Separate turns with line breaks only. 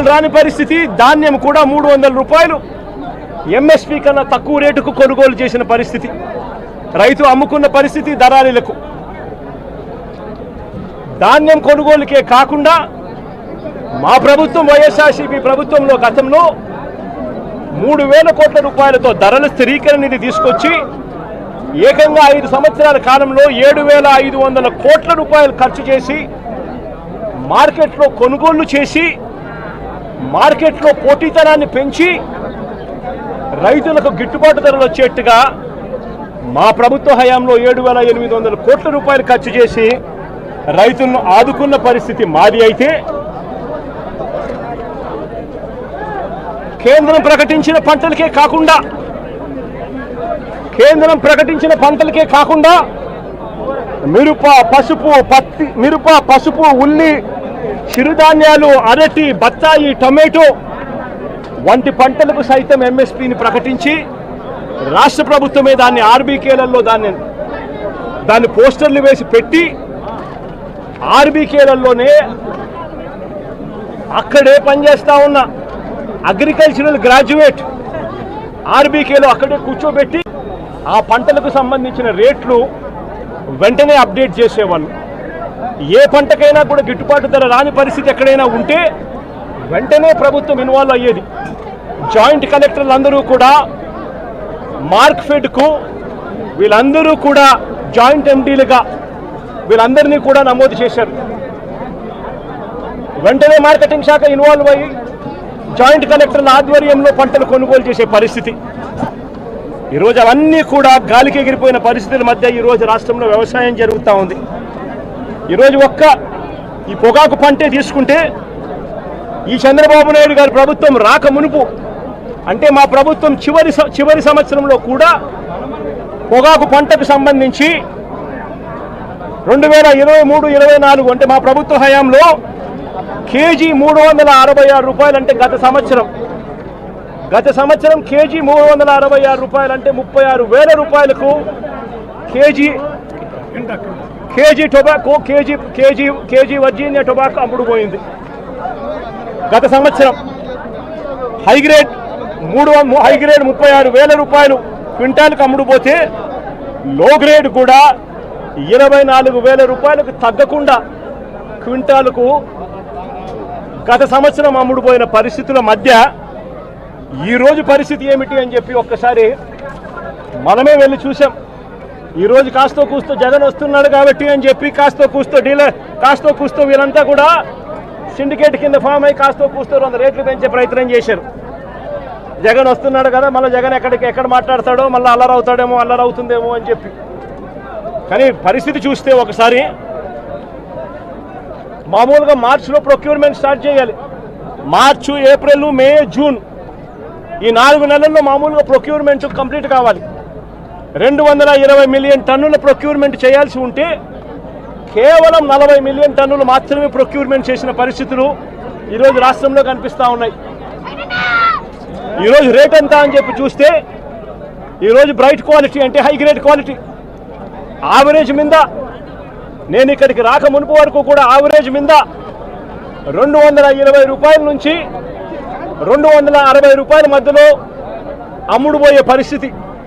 ధరలు రాని పరిస్థితి ధాన్యం కూడా మూడు వందల రూపాయలు. ఎంఎస్పి కన్నా తక్కువ రేటుకు కొనుగోలు చేసిన పరిస్థితి. రైతు అమ్ముకున్న పరిస్థితి దళారీలకు. ధాన్యం కొనుగోలుకే కాకుండా మా ప్రభుత్వం వైఎస్ఆర్సీపీ ప్రభుత్వంలో గతంలో మూడు వేల కోట్ల రూపాయలతో ధరల స్థిరీకరణ నిధి తీసుకొచ్చి ఏకంగా ఐదు సంవత్సరాల కాలంలో ఏడు వేల ఐదు వందల కోట్ల రూపాయలు ఖర్చు చేసి మార్కెట్లో కొనుగోళ్ళు చేసి మార్కెట్లో పోటీతనాన్ని పెంచి రైతులకు గిట్టుబాటు ధరలు వచ్చేట్టుగా మా ప్రభుత్వ హయాంలో ఏడు వేల ఎనిమిది వందల కోట్ల రూపాయలు ఖర్చు చేసి రైతులను ఆదుకున్న పరిస్థితి మాది అయితే కేంద్రం ప్రకటించిన పంటలకే కాకుండా కేంద్రం ప్రకటించిన పంటలకే కాకుండా మిరప పసుపు పత్తి మిరప పసుపు ఉల్లి చిరుధాన్యాలు అరటి బత్తాయి టొమాటో వంటి పంటలకు సైతం ఎంఎస్పిని ప్రకటించి రాష్ట్ర ప్రభుత్వమే దాన్ని ఆర్బీకేలలో దాన్ని దాన్ని పోస్టర్లు వేసి పెట్టి ఆర్బీకేలలోనే అక్కడే పనిచేస్తూ ఉన్న అగ్రికల్చరల్ గ్రాడ్యుయేట్ ఆర్బీకేలో అక్కడే కూర్చోబెట్టి ఆ పంటలకు సంబంధించిన రేట్లు వెంటనే అప్డేట్ చేసేవాళ్ళు. ఏ పంటకైనా కూడా గిట్టుబాటు ధర రాని పరిస్థితి ఎక్కడైనా ఉంటే వెంటనే ప్రభుత్వం ఇన్వాల్వ్ అయ్యేది. జాయింట్ కలెక్టర్లు అందరూ కూడా మార్క్ ఫెడ్కు వీళ్ళందరూ కూడా జాయింట్ ఎండీలుగా వీళ్ళందరినీ కూడా నమోదు చేశారు. వెంటనే మార్కెటింగ్ శాఖ ఇన్వాల్వ్ అయ్యి జాయింట్ కలెక్టర్ల ఆధ్వర్యంలో పంటలు కొనుగోలు చేసే పరిస్థితి. ఈరోజు అవన్నీ కూడా గాలికి ఎగిరిపోయిన పరిస్థితుల మధ్య ఈరోజు రాష్ట్రంలో వ్యవసాయం జరుగుతూ ఉంది. ఈరోజు ఒక్క ఈ పొగాకు పంటే తీసుకుంటే ఈ చంద్రబాబు నాయుడు గారి ప్రభుత్వం రాక మునుపు అంటే మా ప్రభుత్వం చివరి చివరి సంవత్సరంలో కూడా పొగాకు పంటకు సంబంధించి రెండు వేల ఇరవై మూడు ఇరవై నాలుగు అంటే మా ప్రభుత్వ హయాంలో కేజీ మూడు వందల అరవై ఆరు రూపాయలు అంటే గత సంవత్సరం. గత సంవత్సరం కేజీ మూడు వందల అరవై ఆరు రూపాయలు అంటే ముప్పై ఆరు వేల రూపాయలకు KG KG tobacco KG KG KG Virginia tobacco అమ్ముడు పోయింది. గత సంవత్సరం హై గ్రేడ్ మూడు హైగ్రేడ్ హై గ్రేడ్ ముప్పై ఆరు వేల రూపాయలు క్వింటాల్కి అమ్ముడు పోతే లో గ్రేడ్ కూడా ఇరవై నాలుగు వేల రూపాయలకు తగ్గకుండా క్వింటాల్కు గత సంవత్సరం అమ్ముడుపోయిన పరిస్థితుల మధ్య ఈరోజు పరిస్థితి ఏమిటి అని చెప్పి ఒక్కసారి మనమే వెళ్ళి చూసాం ఈరోజు కాస్తో కూస్తో జగన్ వస్తున్నాడు కాబట్టి అని చెప్పి కాస్తో కూస్తో డీలర్ కాస్తో కూస్తో వీళ్ళంతా కూడా సిండికేట్ కింద ఫామ్ అయి కాస్తో కూస్తో వంద రేట్లు పెంచే ప్రయత్నం చేశారు. జగన్ వస్తున్నాడు కదా మళ్ళీ జగన్ ఎక్కడికి ఎక్కడ మాట్లాడతాడో మళ్ళీ అల్లరి అవుతాడేమో అల్లరి అవుతుందేమో అని చెప్పి. కానీ పరిస్థితి చూస్తే ఒకసారి మామూలుగా మార్చిలో ప్రొక్యూర్మెంట్ స్టార్ట్ చేయాలి. మార్చు ఏప్రిల్ మే జూన్ ఈ నాలుగు నెలల్లో మామూలుగా ప్రొక్యూర్మెంట్ కంప్లీట్ కావాలి. రెండు వందల ఇరవై మిలియన్ టన్నుల ప్రొక్యూర్మెంట్ చేయాల్సి ఉంటే కేవలం నలభై మిలియన్ టన్నులు మాత్రమే ప్రొక్యూర్మెంట్ చేసిన పరిస్థితులు ఈరోజు రాష్ట్రంలో కనిపిస్తూ ఉన్నాయి. ఈరోజు రేట్ ఎంత అని చెప్పి చూస్తే ఈరోజు బ్రైట్ క్వాలిటీ అంటే హై గ్రేడ్ క్వాలిటీ. ఆవరేజ్ మీద నేను ఇక్కడికి రాక మునుపు వరకు కూడా ఆవరేజ్ మీద రెండు వందల ఇరవై రూపాయల నుంచి రెండు వందల అరవై రూపాయల మధ్యలో అమ్ముడుపోయే పరిస్థితి.